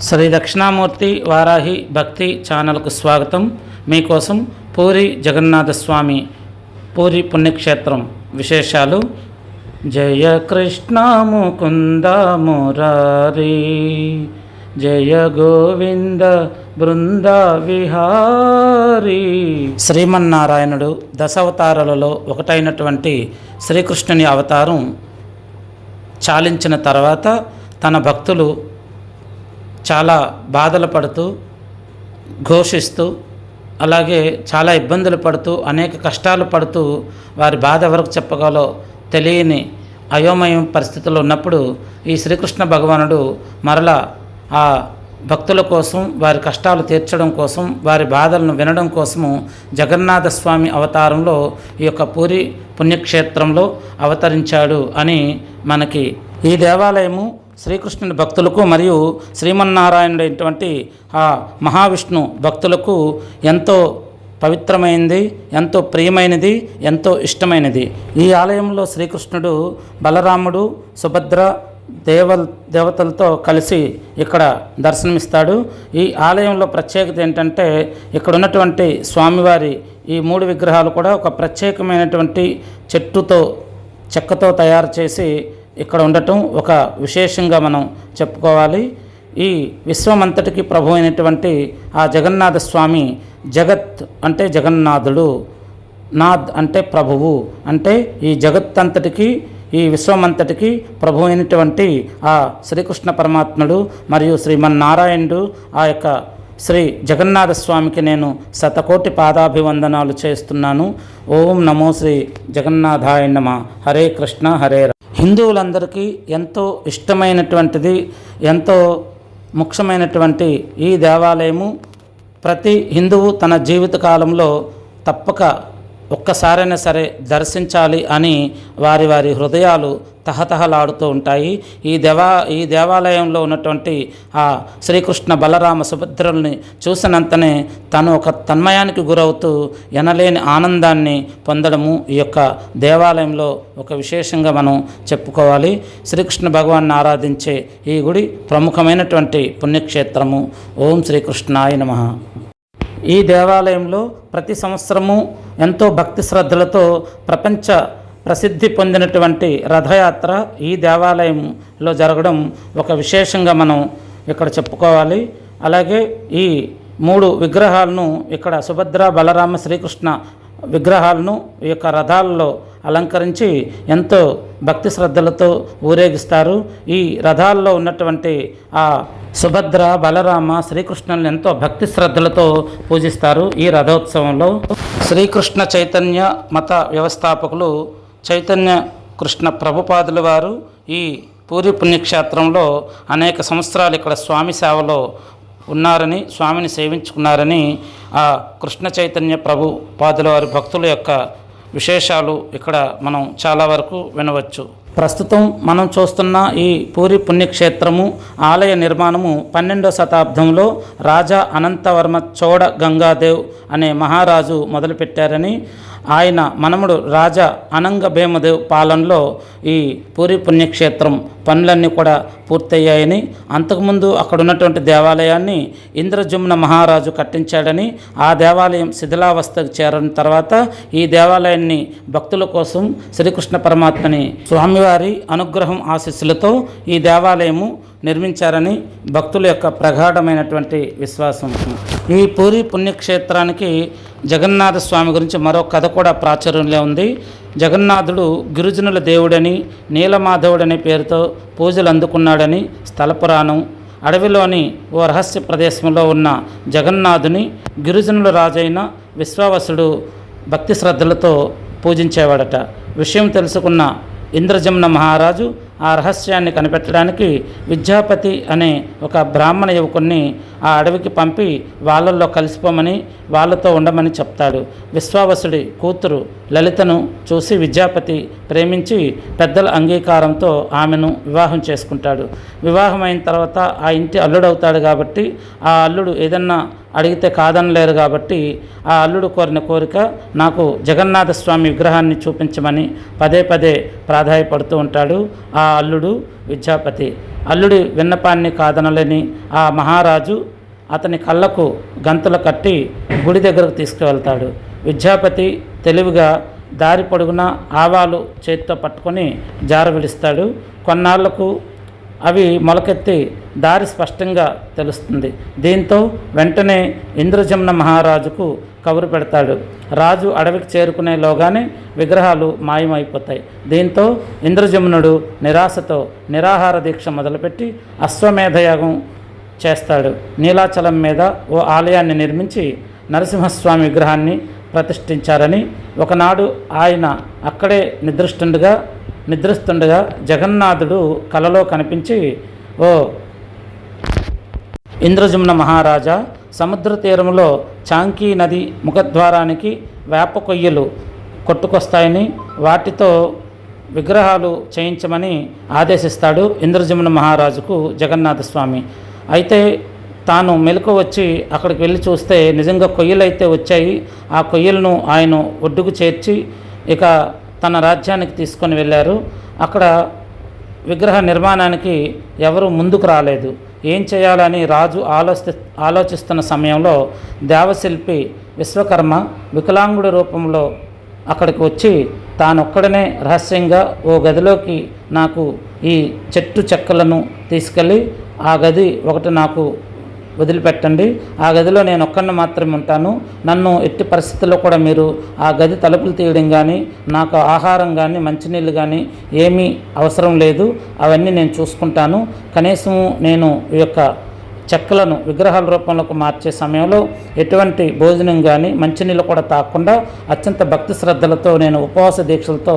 శ్రీ దక్షిణామూర్తి వారాహి భక్తి ఛానల్కు స్వాగతం. మీకోసం పూరి జగన్నాథస్వామి పూరి పుణ్యక్షేత్రం విశేషాలు. జయ కృష్ణ ముకుంద మురారి. జయ గోవింద బృంద విహారీ. శ్రీమన్నారాయణుడు దశావతారాలలో ఒకటైనటువంటి శ్రీకృష్ణుని అవతారం చాలించిన తర్వాత తన భక్తులు చాలా బాధలు పడుతూ ఘోషిస్తూ అలాగే చాలా ఇబ్బందులు పడుతూ అనేక కష్టాలు పడుతూ వారి బాధ ఎవరికి చెప్పగలో తెలియని అయోమయం పరిస్థితుల్లో ఉన్నప్పుడు ఈ శ్రీకృష్ణ భగవానుడు మరలా ఆ భక్తుల కోసం వారి కష్టాలు తీర్చడం కోసం వారి బాధలను వినడం కోసము జగన్నాథ స్వామి అవతారంలో ఈ యొక్క పూరి పుణ్యక్షేత్రంలో అవతరించాడు అని మనకి ఈ దేవాలయము శ్రీకృష్ణుని భక్తులకు మరియు శ్రీమన్నారాయణుడైనటువంటి ఆ మహావిష్ణు భక్తులకు ఎంతో పవిత్రమైనది ఎంతో ప్రియమైనది ఎంతో ఇష్టమైనది. ఈ ఆలయంలో శ్రీకృష్ణుడు బలరాముడు సుభద్ర దేవ దేవతలతో కలిసి ఇక్కడ దర్శనమిస్తాడు. ఈ ఆలయంలో ప్రత్యేకత ఏంటంటే ఇక్కడ ఉన్నటువంటి స్వామివారి ఈ మూడు విగ్రహాలు కూడా ఒక ప్రత్యేకమైనటువంటి చెట్టుతో చెక్కతో తయారు చేసి ఇక్కడ ఉండటం ఒక విశేషంగా మనం చెప్పుకోవాలి. ఈ విశ్వమంతటికి ప్రభు అయినటువంటి ఆ జగన్నాథ స్వామి జగత్ అంటే జగన్నాథుడు నాథ్ అంటే ప్రభువు అంటే ఈ జగత్ అంతటికి ఈ విశ్వమంతటికి ప్రభు అయినటువంటి ఆ శ్రీకృష్ణ పరమాత్ముడు మరియు శ్రీమన్నారాయణుడు ఆ యొక్క శ్రీ జగన్నాథ స్వామికి నేను శతకోటి పాదాభివందనాలు చేస్తున్నాను. ఓం నమో శ్రీ జగన్నాథాయ నమ. హరే కృష్ణ హరే హిందువులందరికీ ఎంతో ఇష్టమైనటువంటిది ఎంతో ముఖ్యమైనటువంటి ఈ దేవాలయము. ప్రతి హిందువు తన జీవిత కాలంలో తప్పక ఒక్కసారైనా సరే దర్శించాలి అని వారి వారి హృదయాలు తహతహలాడుతూ ఉంటాయి. ఈ దేవా ఈ దేవాలయంలో ఉన్నటువంటి ఆ శ్రీకృష్ణ బలరామ సుభద్రుల్ని చూసినంతనే తను ఒక తన్మయానికి గురవుతూ ఎనలేని ఆనందాన్ని పొందడము ఈ యొక్క దేవాలయంలో ఒక విశేషంగా మనం చెప్పుకోవాలి. శ్రీకృష్ణ భగవాన్ని ఆరాధించే ఈ గుడి ప్రముఖమైనటువంటి పుణ్యక్షేత్రము. ఓం శ్రీకృష్ణాయ నమ. ఈ దేవాలయంలో ప్రతి సంవత్సరము ఎంతో భక్తి శ్రద్ధలతో ప్రపంచ ప్రసిద్ధి పొందినటువంటి రథయాత్ర ఈ దేవాలయంలో జరగడం ఒక విశేషంగా మనం ఇక్కడ చెప్పుకోవాలి. అలాగే ఈ మూడు విగ్రహాలను ఇక్కడ సుభద్ర బలరామ శ్రీకృష్ణ విగ్రహాలను ఈ యొక్క రథాలలో అలంకరించి ఎంతో భక్తి శ్రద్ధలతో ఊరేగిస్తారు. ఈ రథాల్లో ఉన్నటువంటి ఆ సుభద్ర బలరామ శ్రీకృష్ణులను ఎంతో భక్తి శ్రద్ధలతో పూజిస్తారు ఈ రథోత్సవంలో. శ్రీకృష్ణ చైతన్య మత వ్యవస్థాపకులు చైతన్య కృష్ణ ప్రభుపాదుల వారు ఈ పూరి పుణ్యక్షేత్రంలో అనేక సంవత్సరాలు ఇక్కడ స్వామి సేవలో ఉన్నారని స్వామిని సేవించుకున్నారని ఆ కృష్ణ చైతన్య ప్రభు పాదుల వారి భక్తుల యొక్క విశేషాలు ఇక్కడ మనం చాలా వరకు వినవచ్చు. ప్రస్తుతం మనం చూస్తున్న ఈ పూరి పుణ్యక్షేత్రము ఆలయ నిర్మాణము పన్నెండో శతాబ్దంలో రాజా అనంతవర్మ చోడ గంగాదేవ్ అనే మహారాజు మొదలుపెట్టారని ఆయన మనముడు రాజా అనంగ భీమదేవ్ పాలనలో ఈ పూరి పుణ్యక్షేత్రం పనులన్నీ కూడా పూర్తయ్యాయని అంతకుముందు అక్కడ ఉన్నటువంటి దేవాలయాన్ని ఇంద్రజుమ్న మహారాజు కట్టించాడని ఆ దేవాలయం శిథిలావస్థకు చేరిన తర్వాత ఈ దేవాలయాన్ని భక్తుల కోసం శ్రీకృష్ణ పరమాత్మని స్వామివారి అనుగ్రహం ఆశీస్సులతో ఈ దేవాలయము నిర్మించారని భక్తుల యొక్క ప్రగాఢమైనటువంటి విశ్వాసం. ఈ పూరి పుణ్యక్షేత్రానికి జగన్నాథ స్వామి గురించి మరో కథ కూడా ప్రాచుర్యంలో ఉంది. జగన్నాథుడు గిరిజనుల దేవుడని నీలమాధవుడనే పేరుతో పూజలు అందుకున్నాడని స్థలపురాణం అడవిలోని ఓ రహస్య ప్రదేశంలో ఉన్న జగన్నాథుని గిరిజనుల రాజైన విశ్వావసుడు భక్తి శ్రద్ధలతో పూజించేవాడట. విషయం తెలుసుకున్న ఇంద్రజమున మహారాజు ఆ రహస్యాన్ని కనిపెట్టడానికి విద్యాపతి అనే ఒక బ్రాహ్మణ యువకుణ్ణి ఆ అడవికి పంపి వాళ్ళల్లో కలిసిపోమని వాళ్ళతో ఉండమని చెప్తాడు. విశ్వావసుడి కూతురు లలితను చూసి విద్యాపతి ప్రేమించి పెద్దల అంగీకారంతో ఆమెను వివాహం చేసుకుంటాడు. వివాహం అయిన తర్వాత ఆ ఇంటి అల్లుడవుతాడు కాబట్టి ఆ అల్లుడు ఏదన్నా అడిగితే కాదనలేరు కాబట్టి ఆ అల్లుడు కోరిన కోరిక నాకు జగన్నాథ స్వామి విగ్రహాన్ని చూపించమని పదే పదే ప్రాధాయపడుతూ ఉంటాడు ఆ అల్లుడు విద్యాపతి. అల్లుడి విన్నపాన్ని కాదనలేని ఆ మహారాజు అతని కళ్ళకు గంతులు కట్టి గుడి దగ్గరకు తీసుకువెళ్తాడు. విద్యాపతి తెలివిగా దారి పొడుగున ఆవాలు చేతితో పట్టుకొని జార విడుస్తాడు కొన్నాళ్ళకు అవి మొలకెత్తి దారి స్పష్టంగా తెలుస్తుంది. దీంతో వెంటనే ఇంద్రజమున మహారాజుకు కబురు పెడతాడు. రాజు అడవికి చేరుకునేలోగానే విగ్రహాలు మాయమైపోతాయి. దీంతో ఇంద్రజమునుడు నిరాశతో నిరాహార దీక్ష మొదలుపెట్టి అశ్వమేధయాగం చేస్తాడు. నీలాచలం మీద ఓ ఆలయాన్ని నిర్మించి నరసింహస్వామి విగ్రహాన్ని ప్రతిష్ఠించారని ఒకనాడు ఆయన అక్కడే నిద్రిస్తుండగా నిద్రిస్తుండగా జగన్నాథుడు కలలో కనిపించి ఓ ఇంద్రజమున మహారాజా సముద్ర తీరంలో చాంకీ నది ముఖద్వారానికి వేప కొయ్యలు కొట్టుకొస్తాయని వాటితో విగ్రహాలు చేయించమని ఆదేశిస్తాడు ఇంద్రజమున మహారాజుకు జగన్నాథ స్వామి. అయితే తాను మెలకు వచ్చి అక్కడికి వెళ్ళి చూస్తే నిజంగా కొయ్యలు అయితే వచ్చాయి. ఆ కొయ్యలను ఆయన ఒడ్డుకు చేర్చి ఇక తన రాజ్యానికి తీసుకొని వెళ్ళారు. అక్కడ విగ్రహ నిర్మాణానికి ఎవరు ముందుకు రాలేదు. ఏం చేయాలని రాజు ఆలోచి ఆలోచిస్తున్న సమయంలో దేవశిల్పి విశ్వకర్మ వికలాంగుడి రూపంలో అక్కడికి వచ్చి తానొక్కడనే రహస్యంగా ఓ గదిలోకి నాకు ఈ చెట్టు చెక్కలను తీసుకెళ్ళి ఆ గది ఒకటి నాకు వదిలిపెట్టండి. ఆ గదిలో నేను ఒక్కడిని మాత్రమే ఉంటాను. నన్ను ఎట్టి పరిస్థితుల్లో కూడా మీరు ఆ గది తలుపులు తీయడం కానీ నాకు ఆహారం కానీ మంచినీళ్ళు కానీ ఏమీ అవసరం లేదు. అవన్నీ నేను చూసుకుంటాను. కనీసం నేను ఈ యొక్క చెక్కలను విగ్రహాల రూపంలోకి మార్చే సమయంలో ఎటువంటి భోజనం కానీ మంచినీళ్ళు కూడా తాకుండా అత్యంత భక్తి శ్రద్ధలతో నేను ఉపవాస దీక్షలతో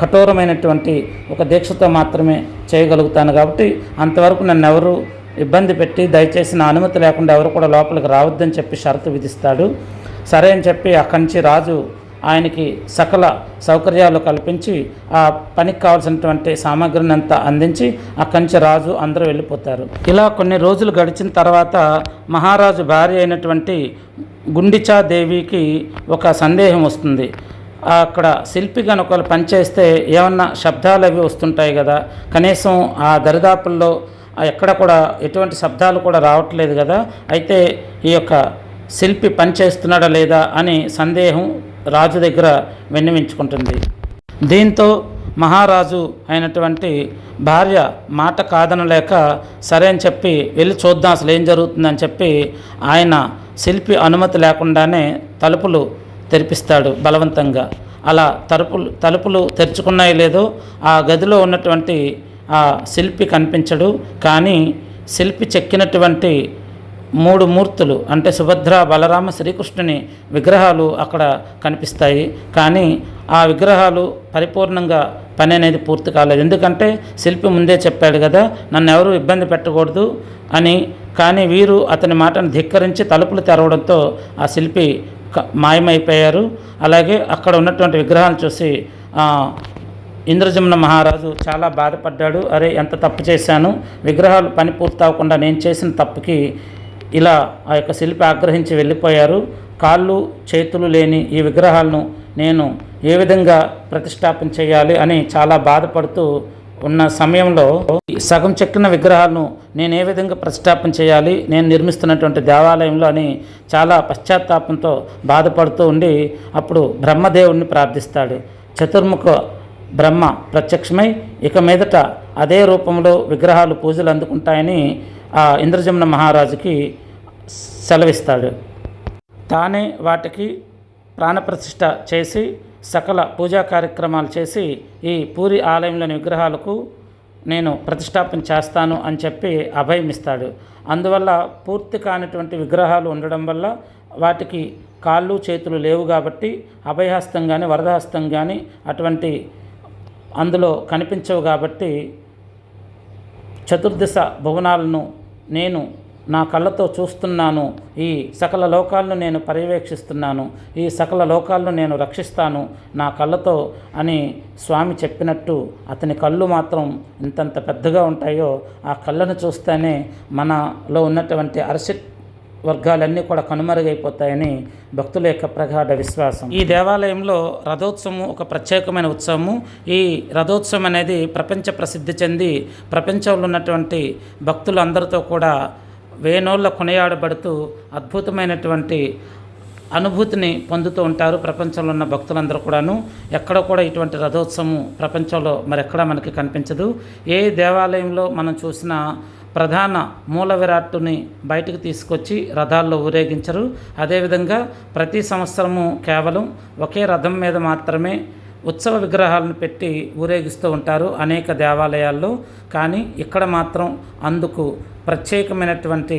కఠోరమైనటువంటి ఒక దీక్షతో మాత్రమే చేయగలుగుతాను కాబట్టి అంతవరకు నన్ను ఎవరు ఇబ్బంది పెట్టి దయచేసి నా అనుమతి లేకుండా ఎవరు కూడా లోపలికి రావద్దని చెప్పి షరతు విధిస్తాడు. సరే అని చెప్పి అక్కడి నుంచి రాజు ఆయనకి సకల సౌకర్యాలు కల్పించి ఆ పనికి కావాల్సినటువంటి సామాగ్రిని అంతా అందించి అక్కడి నుంచి రాజు అందరూ వెళ్ళిపోతారు. ఇలా కొన్ని రోజులు గడిచిన తర్వాత మహారాజు భార్య అయినటువంటి గుండిచా దేవికి ఒక సందేహం వస్తుంది. అక్కడ శిల్పి కనుక పనిచేస్తే ఏమన్నా శబ్దాలు అవి వస్తుంటాయి కదా. కనీసం ఆ దరిదాపుల్లో ఎక్కడ కూడా ఎటువంటి శబ్దాలు కూడా రావట్లేదు కదా. అయితే ఈ యొక్క శిల్పి పనిచేస్తున్నాడా లేదా అని సందేహం రాజు దగ్గర విన్నవించుకుంటుంది. దీంతో మహారాజు అయినటువంటి భార్య మాట కాదనలేక సరే అని చెప్పి వెళ్ళి చూద్దాం అసలు ఏం జరుగుతుందని చెప్పి ఆయన శిల్పి అనుమతి లేకుండానే తలుపులు తెరిపిస్తాడు బలవంతంగా. అలా తలుపులు తలుపులు తెరుచుకున్నాయి లేదో ఆ గదిలో ఉన్నటువంటి ఆ శిల్పి కనిపించడు. కానీ శిల్పి చెక్కినటువంటి మూడు మూర్తులు అంటే సుభద్ర బలరామ శ్రీకృష్ణుని విగ్రహాలు అక్కడ కనిపిస్తాయి. కానీ ఆ విగ్రహాలు పరిపూర్ణంగా పని అనేది పూర్తి కాలేదు. ఎందుకంటే శిల్పి ముందే చెప్పాడు కదా నన్ను ఎవరు ఇబ్బంది పెట్టకూడదు అని. కానీ వీరు అతని మాటను ధిక్కరించి తలుపులు తెరవడంతో ఆ శిల్పి క- మాయమైపోయారు. అలాగే అక్కడ ఉన్నటువంటి విగ్రహాలను చూసి ఇంద్రజమున మహారాజు చాలా బాధపడ్డాడు. అరే ఎంత తప్పు చేశాను? విగ్రహాలు పని పూర్తవకుండా నేను చేసిన తప్పుకి ఇలా ఆ యొక్క శిల్పి ఆగ్రహించి వెళ్ళిపోయారు. కాళ్ళు చేతులు లేని ఈ విగ్రహాలను నేను ఏ విధంగా ప్రతిష్టాపన చేయాలి అని చాలా బాధపడుతూ ఉన్న సమయంలో సగం చెక్కిన విగ్రహాలను నేను ఏ విధంగా ప్రతిష్టాపన చేయాలి నేను నిర్మిస్తున్నటువంటి దేవాలయంలో అని చాలా పశ్చాత్తాపంతో బాధపడుతూ ఉండి అప్పుడు బ్రహ్మదేవుణ్ణి ప్రార్థిస్తాడు. చతుర్ముఖ బ్రహ్మ ప్రత్యక్షమై ఇక మీదట అదే రూపంలో విగ్రహాలు పూజలు అందుకుంటాయని ఆ ఇంద్రజమున మహారాజుకి సెలవిస్తాడు. తానే వాటికి ప్రాణప్రతిష్ఠ చేసి సకల పూజా కార్యక్రమాలు చేసి ఈ పూరి ఆలయంలోని విగ్రహాలకు నేను ప్రతిష్టాపన చేస్తాను అని చెప్పి అభయమిస్తాడు అందువల్ల పూర్తి కానిటువంటి విగ్రహాలు ఉండడం వల్ల వాటికి కాళ్ళు చేతులు లేవు కాబట్టి అభయహస్తం కానీ వరదహస్తం కానీ అటువంటి అందులో కనిపించవు కాబట్టి చతుర్దిశ భువనాలను నేను నా కళ్ళతో చూస్తున్నాను. ఈ సకల లోకాలను నేను పర్యవేక్షిస్తున్నాను. ఈ సకల లోకాలను నేను రక్షిస్తాను నా కళ్ళతో అని స్వామి చెప్పినట్టు అతని కళ్ళు మాత్రం ఇంతంత పెద్దగా ఉంటాయో ఆ కళ్ళను చూస్తేనే మనలో ఉన్నటువంటి అరసి వర్గాలన్నీ కూడా కనుమరుగైపోతాయని భక్తుల యొక్క ప్రగాఢ విశ్వాసం. ఈ దేవాలయంలో రథోత్సవం ఒక ప్రత్యేకమైన ఉత్సవము. ఈ రథోత్సవం అనేది ప్రపంచ ప్రసిద్ధి చెంది ప్రపంచంలో ఉన్నటువంటి భక్తులందరితో కూడా వేనోళ్ళ కొనియాడబడుతూ అద్భుతమైనటువంటి అనుభూతిని పొందుతూ ఉంటారు ప్రపంచంలో ఉన్న భక్తులందరూ కూడాను. ఎక్కడ కూడా ఇటువంటి రథోత్సవం ప్రపంచంలో మరెక్కడా మనకి కనిపించదు. ఏ దేవాలయంలో మనం చూసిన ప్రధాన మూల విరాట్టుని బయటకు తీసుకొచ్చి రథాల్లో ఊరేగించరు. అదేవిధంగా ప్రతి సంవత్సరము కేవలం ఒకే రథం మీద మాత్రమే ఉత్సవ విగ్రహాలను పెట్టి ఊరేగిస్తూ ఉంటారు అనేక దేవాలయాల్లో. కానీ ఇక్కడ మాత్రం అందుకు ప్రత్యేకమైనటువంటి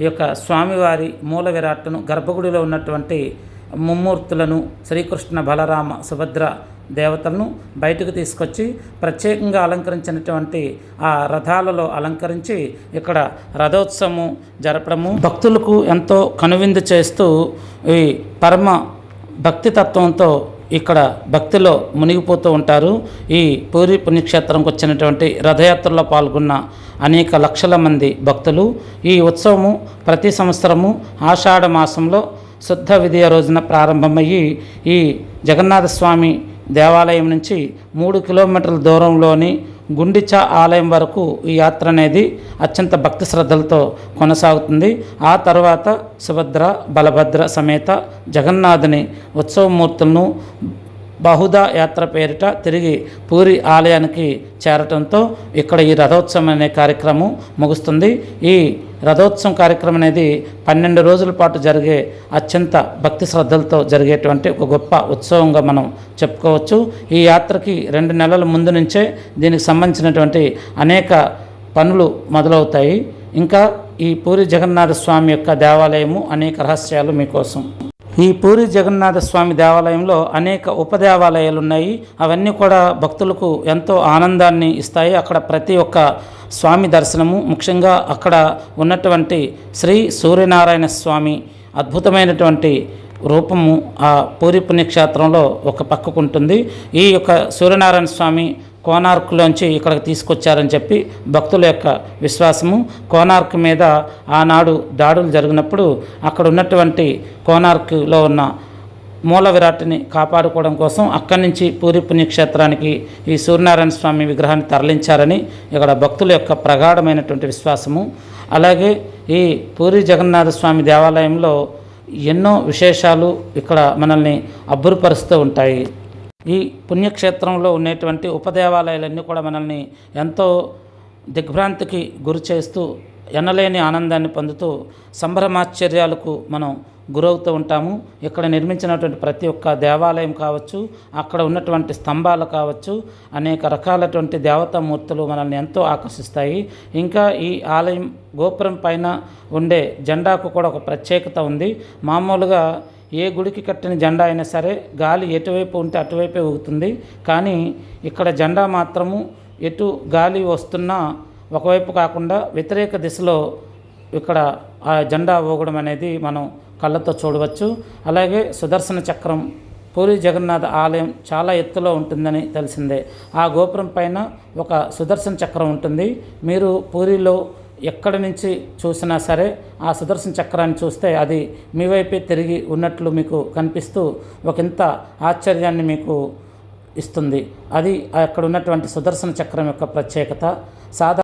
ఈ యొక్క స్వామివారి మూల విరాట్ను గర్భగుడిలో ఉన్నటువంటి ముమ్మూర్తులను శ్రీకృష్ణ బలరామ సుభద్ర దేవతలను బయటకు తీసుకొచ్చి ప్రత్యేకంగా అలంకరించినటువంటి ఆ రథాలలో అలంకరించి ఇక్కడ రథోత్సవము జరపడము. భక్తులకు ఎంతో కనువిందు చేస్తూ ఈ పరమ భక్తి తత్వంతో ఇక్కడ భక్తిలో మునిగిపోతూ ఉంటారు. ఈ పూరి పుణ్యక్షేత్రంకి వచ్చినటువంటి రథయాత్రలో పాల్గొన్న అనేక లక్షల మంది భక్తులు. ఈ ఉత్సవము ప్రతి సంవత్సరము ఆషాఢ మాసంలో శుద్ధ విద్య రోజున ప్రారంభమయ్యి ఈ జగన్నాథ స్వామి దేవాలయం నుంచి మూడు కిలోమీటర్ల దూరంలోని గుండిచా ఆలయం వరకు ఈ యాత్ర అనేది అత్యంత భక్తి శ్రద్ధలతో కొనసాగుతుంది. ఆ తర్వాత సుభద్ర బలభద్ర సమేత జగన్నాథుని ఉత్సవమూర్తులను బహుదా యాత్ర పేరిట తిరిగి పూరి ఆలయానికి చేరటంతో ఇక్కడ ఈ రథోత్సవం అనే కార్యక్రమం ముగుస్తుంది. ఈ రథోత్సవం కార్యక్రమం అనేది పన్నెండు రోజుల పాటు జరిగే అత్యంత భక్తి శ్రద్ధలతో జరిగేటువంటి ఒక గొప్ప ఉత్సవంగా మనం చెప్పుకోవచ్చు. ఈ యాత్రకి రెండు నెలల ముందు నుంచే దీనికి సంబంధించినటువంటి అనేక పనులు మొదలవుతాయి. ఇంకా ఈ పూరి జగన్నాథ స్వామి యొక్క దేవాలయము అనేక రహస్యాలు మీకోసం. ఈ పూరి జగన్నాథ స్వామి దేవాలయంలో అనేక ఉపదేవాలయాలు ఉన్నాయి అవన్నీ కూడా భక్తులకు ఎంతో ఆనందాన్ని ఇస్తాయి. అక్కడ ప్రతి ఒక్క స్వామి దర్శనము ముఖ్యంగా అక్కడ ఉన్నటువంటి శ్రీ సూర్యనారాయణ స్వామి అద్భుతమైనటువంటి రూపము ఆ పూరి పుణ్యక్షేత్రంలో ఒక పక్కకు ఉంటుంది ఈ యొక్క సూర్యనారాయణ స్వామి కోనార్క్లోంచి ఇక్కడికి తీసుకొచ్చారని చెప్పి భక్తుల యొక్క విశ్వాసము. కోనార్క్ మీద ఆనాడు దాడులు జరిగినప్పుడు అక్కడ ఉన్నటువంటి కోనార్క్లో ఉన్న మూల విరాట్ని కాపాడుకోవడం కోసం అక్కడి నుంచి పూరి పుణ్యక్షేత్రానికి ఈ సూర్యనారాయణ స్వామి విగ్రహాన్ని తరలించారని ఇక్కడ భక్తుల యొక్క ప్రగాఢమైనటువంటి విశ్వాసము. అలాగే ఈ పూరి జగన్నాథ స్వామి దేవాలయంలో ఎన్నో విశేషాలు ఇక్కడ మనల్ని అబ్బురుపరుస్తూ ఉంటాయి. ఈ పుణ్యక్షేత్రంలో ఉండేటువంటి ఉపదేవాలయాలన్నీ కూడా మనల్ని ఎంతో దిగ్భ్రాంతికి గురి చేస్తూ ఎనలేని ఆనందాన్ని పొందుతూ సంభ్రమాశ్చర్యాలకు మనం గురవుతూ ఉంటాము. ఇక్కడ నిర్మించినటువంటి ప్రతి ఒక్క దేవాలయం కావచ్చు అక్కడ ఉన్నటువంటి స్తంభాలు కావచ్చు అనేక రకాలటువంటి దేవతామూర్తులు మనల్ని ఎంతో ఆకర్షిస్తాయి. ఇంకా ఈ ఆలయం గోపురం పైన ఉండే జెండాకు కూడా ఒక ప్రత్యేకత ఉంది. మామూలుగా ఏ గుడికి కట్టిన జెండా అయినా సరే గాలి ఎటువైపు ఉంటే అటువైపే ఊగుతుంది. కానీ ఇక్కడ జెండా మాత్రము ఎటు గాలి వస్తున్నా ఒకవైపు కాకుండా వ్యతిరేక దిశలో ఇక్కడ ఆ జెండా ఊగడం అనేది మనం కళ్ళతో చూడవచ్చు. అలాగే సుదర్శన చక్రం పూరి జగన్నాథ ఆలయం చాలా ఎత్తులో ఉంటుందని తెలిసిందే. ఆ గోపురం పైన ఒక సుదర్శన చక్రం ఉంటుంది. మీరు పూరిలో ఎక్కడి నుంచి చూసినా సరే ఆ సుదర్శన చక్రాన్ని చూస్తే అది మీ వైపే తిరిగి ఉన్నట్లు మీకు కనిపిస్తూ ఒకంత ఆశ్చర్యాన్ని మీకు ఇస్తుంది. అది అక్కడ ఉన్నటువంటి సుదర్శన చక్రం యొక్క ప్రత్యేకత. సాధారణ